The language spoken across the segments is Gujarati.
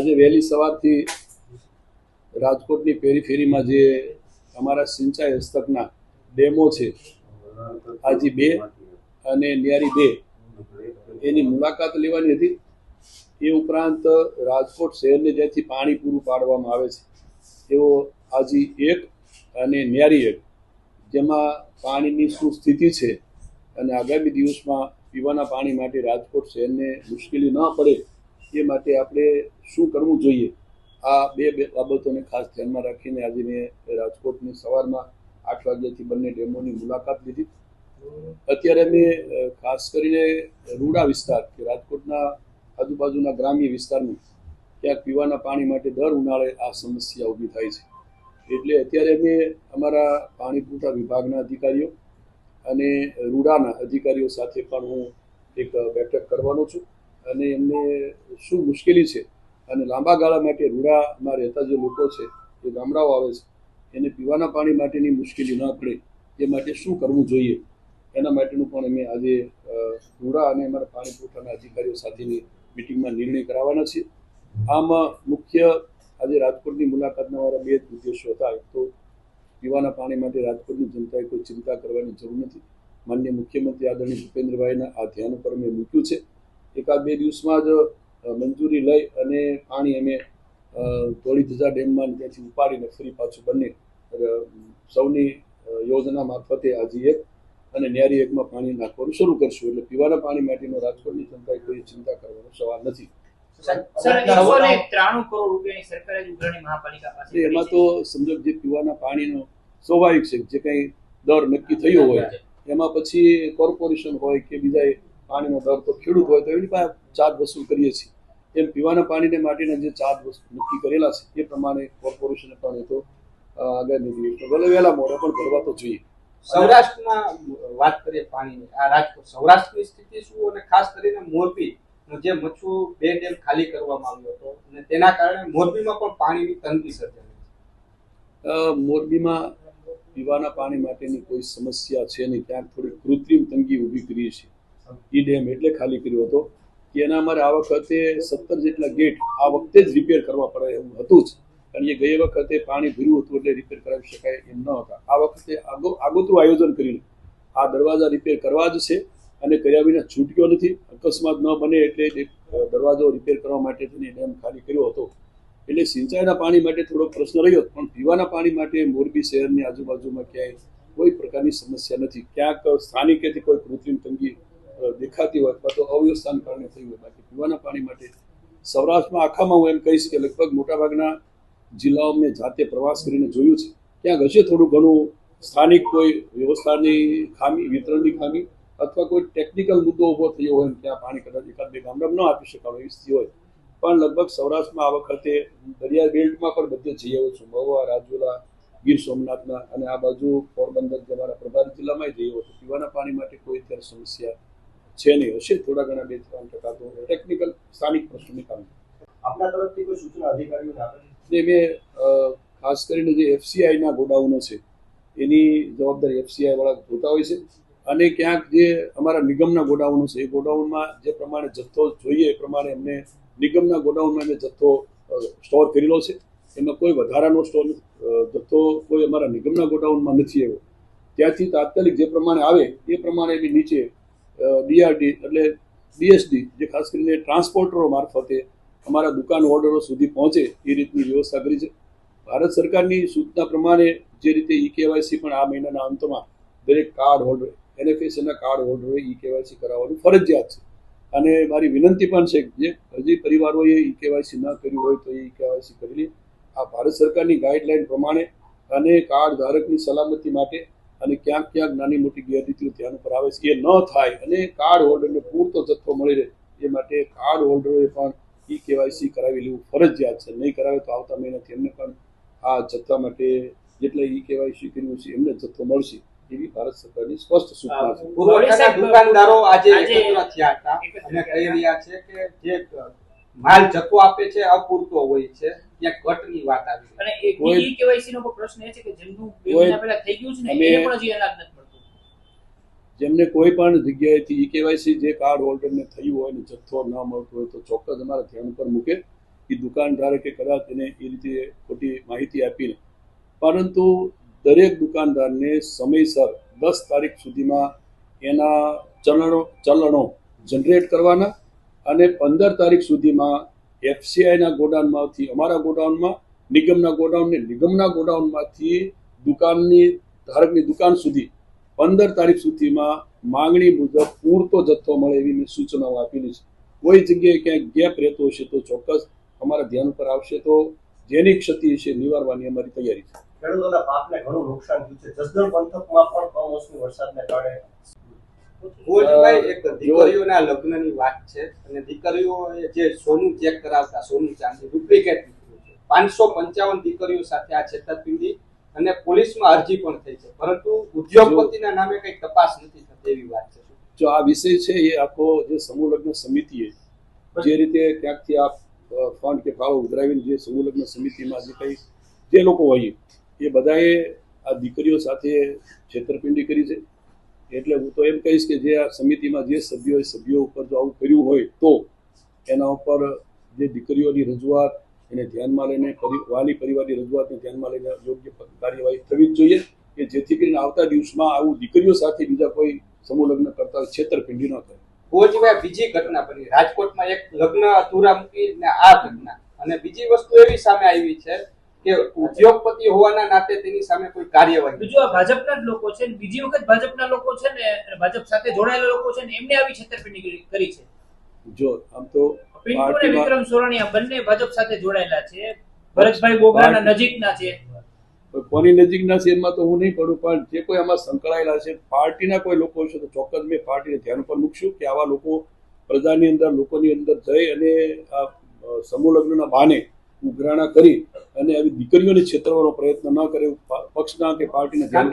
આજે વહેલી સવારથી રાજકોટની પેરીફેરીમાં જે અમારા સિંચાઈ હસ્તકના ડેમો છે, આજી બે અને ન્યારી બે, એની મુલાકાત લેવાની હતી. એ ઉપરાંત રાજકોટ શહેરને જ્યાંથી પાણી પૂરું પાડવામાં આવે છે, એવો આજી એક અને ન્યારી એક, જેમાં પાણીની શું સ્થિતિ છે અને આગામી દિવસમાં પીવાના પાણી માટે રાજકોટ શહેરને મુશ્કેલી ન પડે એ માટે આપણે શું કરવું જોઈએ? આ બે બે બાબતોને ખાસ ધ્યાનમાં રાખીને આજે મેં રાજકોટની સવારમાં આઠ વાગ્યાથી બંને ડેમોની મુલાકાત લીધી. અત્યારે મેં ખાસ કરીને રૂડા વિસ્તાર કે રાજકોટના આજુબાજુના ગ્રામ્ય વિસ્તારમાં ક્યાંક પીવાના પાણી માટે દર ઉનાળે આ સમસ્યા ઊભી થાય છે. એટલે અત્યારે મેં અમારા પાણી પૂરતા વિભાગના અધિકારીઓ અને રૂડાના અધિકારીઓ સાથે પણ હું એક બેઠક કરવાનો છું. અને એમને શું મુશ્કેલી છે? અને લાંબા ગાળા માટે રૂડામાં રહેતા જે લોકો છે, જે ગામડાઓ આવે છે, એને પીવાના પાણી માટેની મુશ્કેલી ન પડે, એ માટે શું કરવું જોઈએ? એના માટેનું પણ અમે આજે રૂડા અને અમારા પાણી પુરવઠાના અધિકારીઓ સાથેની મિટિંગમાં નિર્ણય કરાવવાના છે આમાં મુખ્ય આજે રાજકોટની મુલાકાતના મારા બે જ ઉદ્દેશો હતા. એક તો પીવાના પાણી માટે રાજકોટની જનતાએ કોઈ ચિંતા કરવાની જરૂર નથી. માન્ય મુખ્યમંત્રી આદરણીય ભૂપેન્દ્રભાઈના આ ધ્યાન ઉપર મેં મૂક્યું છે. એકાદ બે દિવસમાં જ મંજૂરી લઈ અને પાણી અમે અ, ધોળી ધજા ડેમમાં ત્યાંથી ઉપાડીને ફરી પાછું બંને સૌની યોજના મારફતે આજે એક અને ન્યારી એકમાં પાણી નાખવાનું શરૂ કરશું. એટલે પીવાના પાણી માટેનો રાજકોટની જનતાએ કોઈ ચિંતા કરવાનો સવાલ નથી. એમાં તો સમજો જે પીવાના પાણીનો સ્વાભાવિક છે જે કંઈ દર નક્કી થયો હોય એમાં પછી કોર્પોરેશન હોય કે બીજા પાણીનો દર તો ખેડૂત હોય તો એની પાસે ચાર્જ વસૂલ કરીએ છીએ. એમ પીવાના પાણીને માટેના જે ચાર્જ નક્કી કરેલા છે એ પ્રમાણે કોર્પોરેશને પણ એ તો આગળ લીધી તો ભલે વહેલા મોડે પણ ભરવા તો જોઈએ. સૌરાષ્ટ્રમાં વાત કરીએ પાણીની આ રાજકોટ સૌરાષ્ટ્રની સ્થિતિ શું અને ખાસ કરીને મોરબી જે મચ્છુ બે ડેમ ખાલી કરવામાં આવ્યો હતો અને તેના કારણે મોરબીમાં પણ પાણીની તંગી સર્જાઈ મોરબીમાં પીવાના પાણી માટેની કોઈ સમસ્યા છે નહીં. ક્યાંક થોડી કૃત્રિમ તંગી ઊભી કરી છે ઈ ડેમ એટલે ખાલી કર્યો હતો. કે એના અમારે આ વખતે સત્તર જેટલા ગેટ આ વખતે જ રિપેર કરવા પડે એવું હતું જ. કારણ કે ગઈ વખતે પાણી ભર્યું હતું એટલે રિપેર કરાવી શકાય એમ ન હતા. આ વખતે આગો, આગોતરું આયોજન કરીને આ દરવાજા રિપેર કરવા જ છે અને કર્યા વિના છૂટક્યો નથી. અકસ્માત ન બને એટલે દરવાજો રિપેર કરવા માટે ડેમ ખાલી કર્યો હતો. એટલે સિંચાઈના પાણી માટે થોડો પ્રશ્ન રહ્યો, પણ પીવાના પાણી માટે મોરબી શહેરની આજુબાજુમાં ક્યાંય કોઈ પ્રકારની સમસ્યા નથી. ક્યાંક સ્થાનિકેથી કોઈ કૃત્રિમ તંગી દેખાતી હોય અથવા તો અવ્યવસ્થાને કારણે થઈ હોય. બાકી પીવાના પાણી માટે સૌરાષ્ટ્રમાં આખામાં હું એમ કહીશ કે લગભગ મોટાભાગના જિલ્લાઓ મેં જાતે પ્રવાસ કરીને જોયું છે. ક્યાંક હશે થોડું ઘણું સ્થાનિક કોઈ વ્યવસ્થાની ખામી, વિતરણની ખામી અથવા કોઈ ટેકનિકલ મુદ્દો ઊભો થયો હોય ત્યાં પાણી કદાચ એકાદ બે ગામડામાં ન આપી શકાય એવી સ્થિતિ હોય. પણ લગભગ સૌરાષ્ટ્રમાં આ વખતે દરિયા બેલ્ટમાં પણ બધે જઈ આવ્યો છું. મહુવા રાજુલા, ગીર સોમનાથના અને આ બાજુ પોરબંદર જે અમારા પ્રભારી જિલ્લામાં જઈ આવ્યો છું. પીવાના પાણી માટે કોઈ અત્યારે સમસ્યા છે નહીં હશે. થોડા ઘણા બે ત્રણ ટકા તો ટેકનિકલ સ્થાનિક પ્રશ્નોની કારણે આપના તરફથી કોઈ સૂચના અધિકારીઓને આપે મેં ખાસ કરીને જે એફસીઆઈના ગોડાઉનો છે એની જવાબદારી એફસીઆઈ વાળા જોતા હોય છે. અને ક્યાંક જે અમારા નિગમના ગોડાઉનો છે એ ગોડાઉનમાં જે પ્રમાણે જથ્થો જોઈએ એ પ્રમાણે એમને નિગમના ગોડાઉનમાં અમે જથ્થો સ્ટોર કરેલો છે. એમાં કોઈ વધારાનો સ્ટોર જથ્થો કોઈ અમારા નિગમના ગોડાઉનમાં નથી આવ્યો. ત્યાંથી તાત્કાલિક જે પ્રમાણે આવે એ પ્રમાણે એની નીચે ડીઆરડી એટલે ડીએસડી જે ખાસ કરીને ટ્રાન્સપોર્ટરો મારફતે અમારા દુકાન ઓર્ડરો સુધી પહોંચે એ રીતની વ્યવસ્થા કરી છે. ભારત સરકારની સૂચના પ્રમાણે જે રીતે ઈ કેવાયસી પણ આ મહિનાના અંતમાં દરેક કાર્ડ હોલ્ડર એનએફએસના કાર્ડ હોલ્ડરોએ ઈ કેવાયસી કરાવવાનું ફરજિયાત છે. અને મારી વિનંતી પણ છે કે હજી પરિવારોએ ઈ કેવાયસી ન કર્યું હોય તો એ ઈ કેવાયસી કરી લે. આ ભારત સરકારની ગાઈડલાઈન પ્રમાણે અને કાર્ડ ધારકની સલામતી માટે અને ક્યાંક ક્યાંક નાની મોટી ગેરરીતિઓ ધ્યાન ઉપર આવે છે. એ ન થાય અને કાર્ડ હોલ્ડરને પૂરતો જથ્થો મળી રહે. એ માટે કાર્ડ હોલ્ડરોએ પણ ઈ કેવાયસી કરાવી લેવું ફરજિયાત છે. નહીં કરાવે તો આવતા મહિનાથી એમને પણ આ જથ્થા માટે જેટલા ઈ કેવાયસી કર્યું છે એમને જથ્થો મળશે એવી ભારત સરકારની સ્પષ્ટ સૂચના છે. દુકાનદારો આજે આજે એકત્ર થયા હતા અને કહી રહ્યા છે કે જે માલ જથ્થો આપે છે અપૂરતો હોય છે ત્યાં ઘટની વાત આવી અને એ ઈ કેવાયસી નો પ્રશ્ન એ છે કે જેમનું બે મહિના પહેલા થઈ ગયું છે ને એને પણ હજી અનાજ નથી જેમને કોઈ પણ જગ્યાએથી ઈ કેવાયસી જે કાર્ડ હોલ્ડરને થયું હોય ને જથ્થો ન મળતો હોય તો ચોક્કસ અમારા ધ્યાન ઉપર મૂકે. એ દુકાનધારકે કદાચ એને એ રીતે ખોટી માહિતી આપીને. પરંતુ દરેક દુકાનદારને સમયસર દસ તારીખ સુધીમાં એના ચલણો ચલણો જનરેટ કરવાના અને પંદર તારીખ સુધીમાં એફસીઆઈના ગોડાઉનમાંથી, અમારા ગોડાઉનમાં, નિગમના ગોડાઉન ને નિગમના ગોડાઉનમાંથી દુકાનની, ધારકની દુકાન સુધી પંદર તારીખ સુધીમાં માંગણી મુજબ પૂરતો જથ્થો મળે એવી મેં સૂચનાઓ આપેલી છે. કોઈ જગ્યાએ ક્યાંક ગેપ રહેતો હશે તો ચોક્કસ અમારા ધ્યાન ઉપર આવશે તો જેની ક્ષતિ હશે નિવારવાની અમારી તૈયારી છે. ખેડૂતોના પાકને ઘણું નુકસાન થયું છે. જસદણ પંથકમાં પણ કમોસમી વરસાદને કારણે ભુવનભાઈ એક દીકરીઓના લગ્નની વાત છે અને દીકરીઓ જે સોનું ચેક કરાવતા સોનું ચાંદી ડુપ્લિકેટ છે. પાંચસો પંચાવન દીકરીઓ સાથે આ છેતરપિંડી અને પોલીસમાં અરજી પણ થઈ છે. પરંતુ ઉદ્યોગપતિના નામે કઈ તપાસ નથી થતી એવી વાત છે. જો આ વિષય છે એ આખો જે સમૂહ લગ્ન સમિતિએ જે રીતે ક્યાંકથી આ ફંડ કે ભાવ ઉધરાવીને જે સમૂહ લગ્ન સમિતિમાં જે કંઈ જે લોકો હોય એ બધાએ આ દીકરીઓ સાથે છેતરપિંડી કરી છે. એટલે હું તો એમ કહીશ કે જે આ સમિતિમાં જે સભ્યો સભ્યો ઉપર જો આવું કર્યું હોય તો એના ઉપર જે દીકરીઓની રજૂઆત એને ધ્યાનમાં લઈને વાલી પરિવારની રજૂઆતને ધ્યાનમાં લઈને યોગ્ય કાર્યવાહી થવી જ જોઈએ કે જેથી કરીને આવતા દિવસમાં આવું દીકરીઓ સાથે બીજા કોઈ સમૂહ લગ્ન કરતા છેતરપિંડી ન થાય. ભુવનભાઈ બીજી ઘટના બની. રાજકોટમાં એક લગ્ન અધૂરા મૂકીને આ ઘટના. અને બીજી વસ્તુ એવી સામે આવી છે કે ઉદ્યોગપતિ હોવાના નાતે તેની સામે કોઈ કાર્યવાહી. બીજું આ ભાજપના જ લોકો છે બીજી વખત ભાજપના લોકો છે ને ભાજપ સાથે જોડાયેલા લોકો છે ને એમને આવી છેતરપિંડી કરી- છે. જો આમ તો પિન્ટુ અને વિક્રમ સોરણિયા બંને ભાજપ સાથે જોડાયેલા છે. ભરતભાઈ બોગરાના નજીકના છે. કોની નજીકના છે એમાં તો હું નહીં પડું પણ જે કોઈ આમાં સંકળાયેલા છે પાર્ટીના કોઈ લોકો છે તો ચોક્કસ મેં પાર્ટીને ધ્યાન ઉપર મૂકશું કે આવા લોકો પ્રજાની અંદર લોકોની અંદર જઈ અને આ સમૂહ લગ્નના બહાને ઉઘરાણા કરી અને આવી દીકરીઓને છેતરવાનો પ્રયત્ન ન કરે પક્ષના કે પાર્ટીના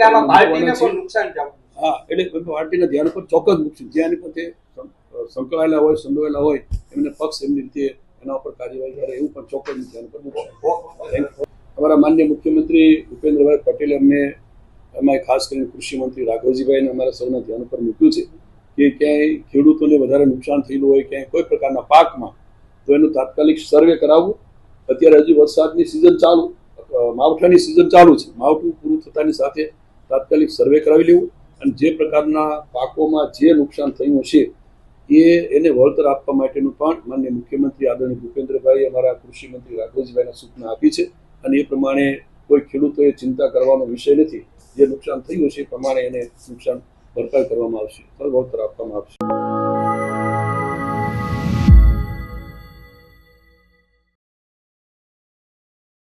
હા એટલે પાર્ટીના ધ્યાન પર ચોક્કસ મૂકશું જ્યાં પોતે સંકળાયેલા હોય સંડોવાયેલા હોય એમને પક્ષ એમની રીતે એના ઉપર કાર્યવાહી કરે એવું પણ ચોક્કસ ધ્યાન પર મૂકશું અમારા માન્ય મુખ્યમંત્રી ભૂપેન્દ્રભાઈ પટેલે અમને એમાં ખાસ કરીને કૃષિ મંત્રી રાઘવજીભાઈને અમારા સૌના ધ્યાન ઉપર મૂક્યું છે કે ક્યાંય ખેડૂતોને વધારે નુકસાન થયેલું હોય ક્યાંય કોઈ પ્રકારના પાકમાં તો એનું તાત્કાલિક સર્વે કરાવવું અત્યારે હજી વરસાદની સિઝન ચાલુ માવઠાની સિઝન ચાલુ છે. માવઠું પૂરું થતાની સાથે તાત્કાલિક સર્વે કરાવી લેવું અને જે પ્રકારના પાકોમાં જે નુકસાન થયું છે એ એને વળતર આપવા માટેનું પણ માન્ય મુખ્યમંત્રી આદરણીય ભૂપેન્દ્રભાઈ અમારા કૃષિમંત્રી રાઘવજીભાઈના સૂચના આપી છે અને એ પ્રમાણે કોઈ ખેડૂતોએ ચિંતા કરવાનો વિષય નથી. જે નુકસાન થયું છે એ પ્રમાણે એને નુકસાન ભરપાઈ કરવામાં આવશે. વળતર આપવામાં આવશે.